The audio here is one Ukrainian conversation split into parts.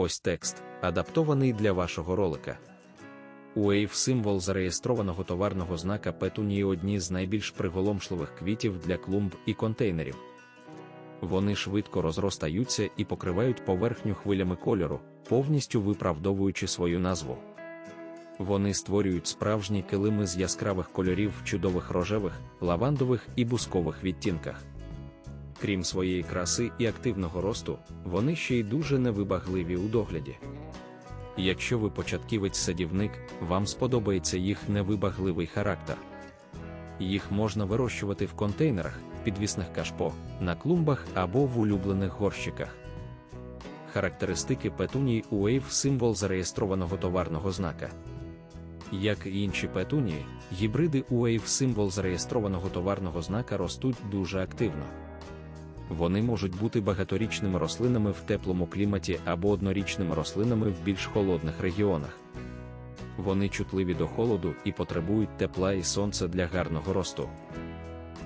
Ось текст, адаптований для вашого ролика. Уейв символ зареєстрованого товарного знака петунії одні з найбільш приголомшливих квітів для клумб і контейнерів. Вони швидко розростаються і покривають поверхню хвилями кольору, повністю виправдовуючи свою назву. Вони створюють справжні килими з яскравих кольорів в чудових рожевих, лавандових і бускових відтінках. Крім своєї краси і активного росту, вони ще й дуже невибагливі у догляді. Якщо ви початківець-садівник, вам сподобається їх невибагливий характер. Їх можна вирощувати в контейнерах, підвісних кашпо, на клумбах або в улюблених горщиках. Характеристики петуній Уейв символ зареєстрованого товарного знака. Як і інші петунії, гібриди Уейв символ зареєстрованого товарного знака ростуть дуже активно. Вони можуть бути багаторічними рослинами в теплому кліматі або однорічними рослинами в більш холодних регіонах. Вони чутливі до холоду і потребують тепла і сонця для гарного росту.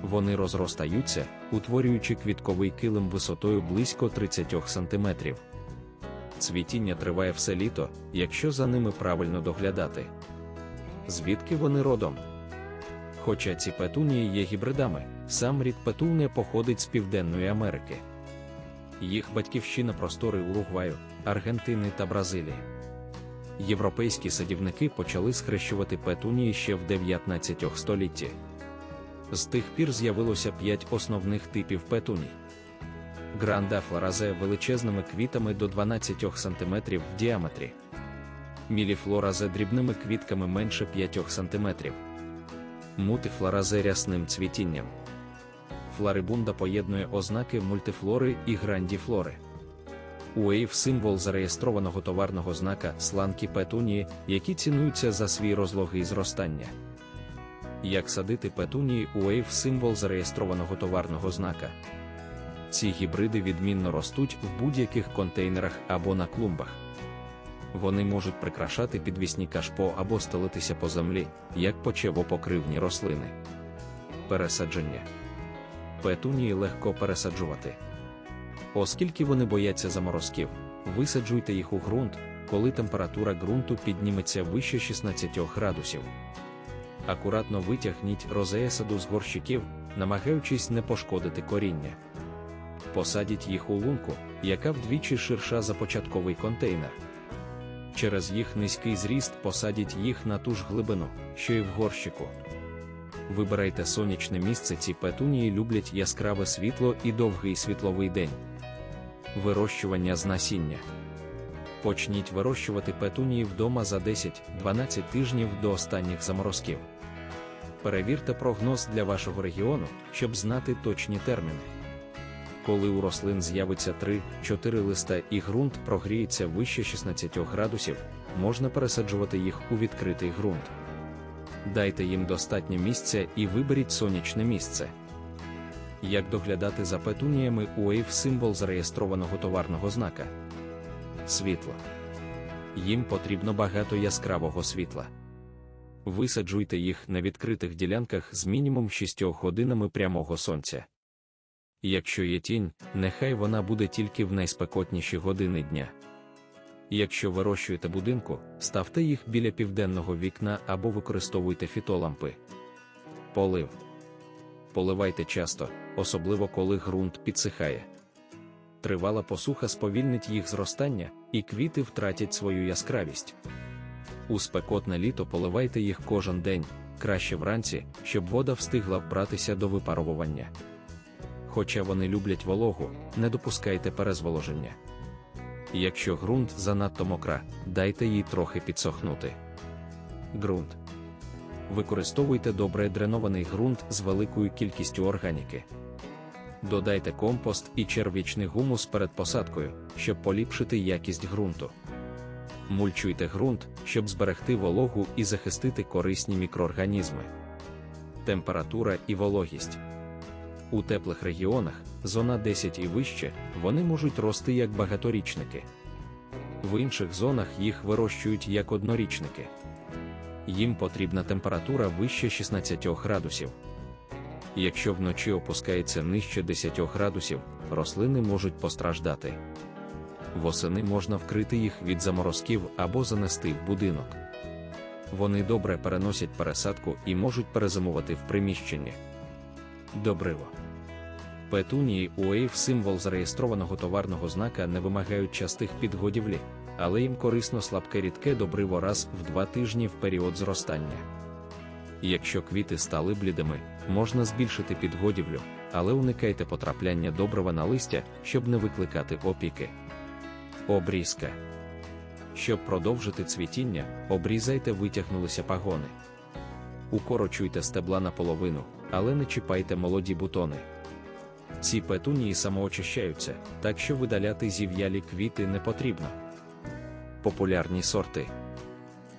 Вони розростаються, утворюючи квітковий килим висотою близько 30 см. Цвітіння триває все літо, якщо за ними правильно доглядати. Звідки вони родом? Хоча ці петунії є гібридами, сам рід петуния походить з Південної Америки. Їх батьківщина простори Уругваю, Аргентини та Бразилії. Європейські садівники почали схрещувати петунії ще в 19 столітті. З тих пір з'явилося п'ять основних типів петуній. Гранда флоразе величезними квітами до 12 см в діаметрі. Міліфлора з дрібними квітками менше 5 см. Мутифлора з рясним цвітінням. Флорибунда поєднує ознаки мультифлори і грандіфлори. Уейв символ зареєстрованого товарного знака сланки петунії, які цінуються за свій розлогий зростання. Як садити петунії Уейв символ зареєстрованого товарного знака. Ці гібриди відмінно ростуть в будь-яких контейнерах або на клумбах. Вони можуть прикрашати підвісні кашпо або стелитися по землі, як почевопокривні рослини. Пересадження петунії легко пересаджувати. Оскільки вони бояться заморозків, висаджуйте їх у ґрунт, коли температура ґрунту підніметься вище 16 градусів. Акуратно витягніть розеясаду з горщиків, намагаючись не пошкодити коріння. Посадіть їх у лунку, яка вдвічі ширша за початковий контейнер. Через їх низький зріст посадіть їх на ту ж глибину, що й в горщику. Вибирайте сонячне місце. Ці петунії люблять яскраве світло і довгий світловий день. Вирощування з насіння. Почніть вирощувати петунії вдома за 10-12 тижнів до останніх заморозків. Перевірте прогноз для вашого регіону, щоб знати точні терміни. Коли у рослин з'явиться 3-4 листа і ґрунт прогріється вище 16 градусів, можна пересаджувати їх у відкритий ґрунт. Дайте їм достатньо місця і виберіть сонячне місце. Як доглядати за петуніями Уейв символ зареєстрованого товарного знака. Світло. Їм потрібно багато яскравого світла. Висаджуйте їх на відкритих ділянках з мінімум 6 годинами прямого сонця. Якщо є тінь, нехай вона буде тільки в найспекотніші години дня. Якщо вирощуєте будинку, ставте їх біля південного вікна або використовуйте фітолампи. Полив. Поливайте часто, особливо коли ґрунт підсихає. Тривала посуха сповільнить їх зростання, і квіти втратять свою яскравість. У спекотне літо поливайте їх кожен день, краще вранці, щоб вода встигла вбратися до випаровування. Хоча вони люблять вологу, не допускайте перезволоження. Якщо ґрунт занадто мокра, дайте їй трохи підсохнути. Ґрунт. Використовуйте добре дренований ґрунт з великою кількістю органіки. Додайте компост і червічний гумус перед посадкою, щоб поліпшити якість ґрунту. Мульчуйте ґрунт, щоб зберегти вологу і захистити корисні мікроорганізми. Температура і вологість. У теплих регіонах, зона 10 і вище, вони можуть рости як багаторічники. В інших зонах їх вирощують як однорічники. Їм потрібна температура вище 16 градусів. Якщо вночі опускається нижче 10 градусів, рослини можуть постраждати. Восени можна вкрити їх від заморозків або занести в будинок. Вони добре переносять пересадку і можуть перезимувати в приміщенні. Добриво. Петунії УЕЙФ символ зареєстрованого товарного знака не вимагають частих підгодівлі, але їм корисно слабке рідке добриво раз в два тижні в період зростання. Якщо квіти стали блідими, можна збільшити підгодівлю, але уникайте потрапляння добрива на листя, щоб не викликати опіки. Обрізка. Щоб продовжити цвітіння, обрізайте витягнулися пагони. Укорочуйте стебла наполовину, але не чіпайте молоді бутони. Ці петунії самоочищаються, так що видаляти зів'ялі квіти не потрібно. Популярні сорти.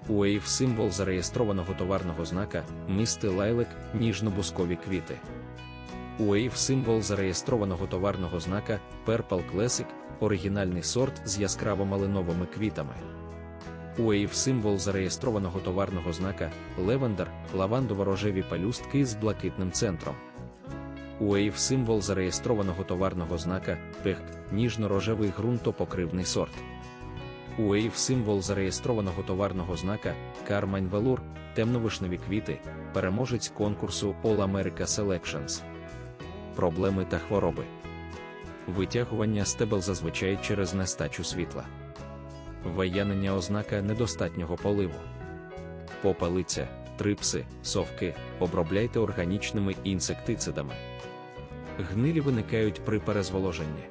Уейв символ зареєстрованого товарного знака місти лайлик ніжно-бускові квіти. Уейв символ зареєстрованого товарного знака Purple Classic оригінальний сорт з яскраво-малиновими квітами. Уейв символ зареєстрованого товарного знака Левендер лавандово-рожеві палюстки з блакитним центром. Уейв символ зареєстрованого товарного знака Пехк ніжно-рожевий ґрунтопокривний сорт. Уейв символ зареєстрованого товарного знака Carmine Velour темновишневі квіти, переможець конкурсу All America Selections. Проблеми та хвороби. Витягування стебел зазвичай через нестачу світла. Виянення ознака недостатнього поливу. Попелиця, трипси, совки обробляйте органічними інсектицидами. Гнилі виникають при перезволоженні.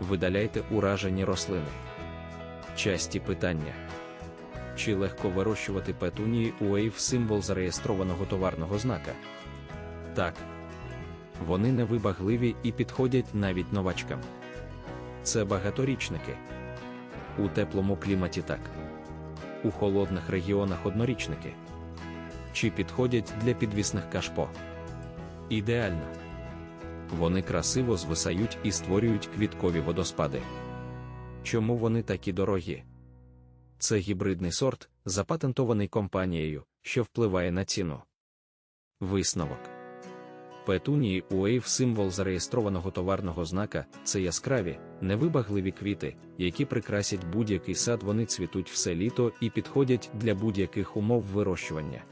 Видаляйте уражені рослини. Часті питання. Чи легко вирощувати петунії уейв символ зареєстрованого товарного знака? Так. Вони невибагливі і підходять навіть новачкам. Це багаторічники. У теплому кліматі так. У холодних регіонах однорічники. Чи підходять для підвісних кашпо? Ідеально. Вони красиво звисають і створюють квіткові водоспади. Чому вони такі дорогі? Це гібридний сорт, запатентований компанією, що впливає на ціну. Висновок. Петунії Уейв символ зареєстрованого товарного знака це яскраві, невибагливі квіти, які прикрасять будь-який сад, вони цвітуть все літо і підходять для будь-яких умов вирощування.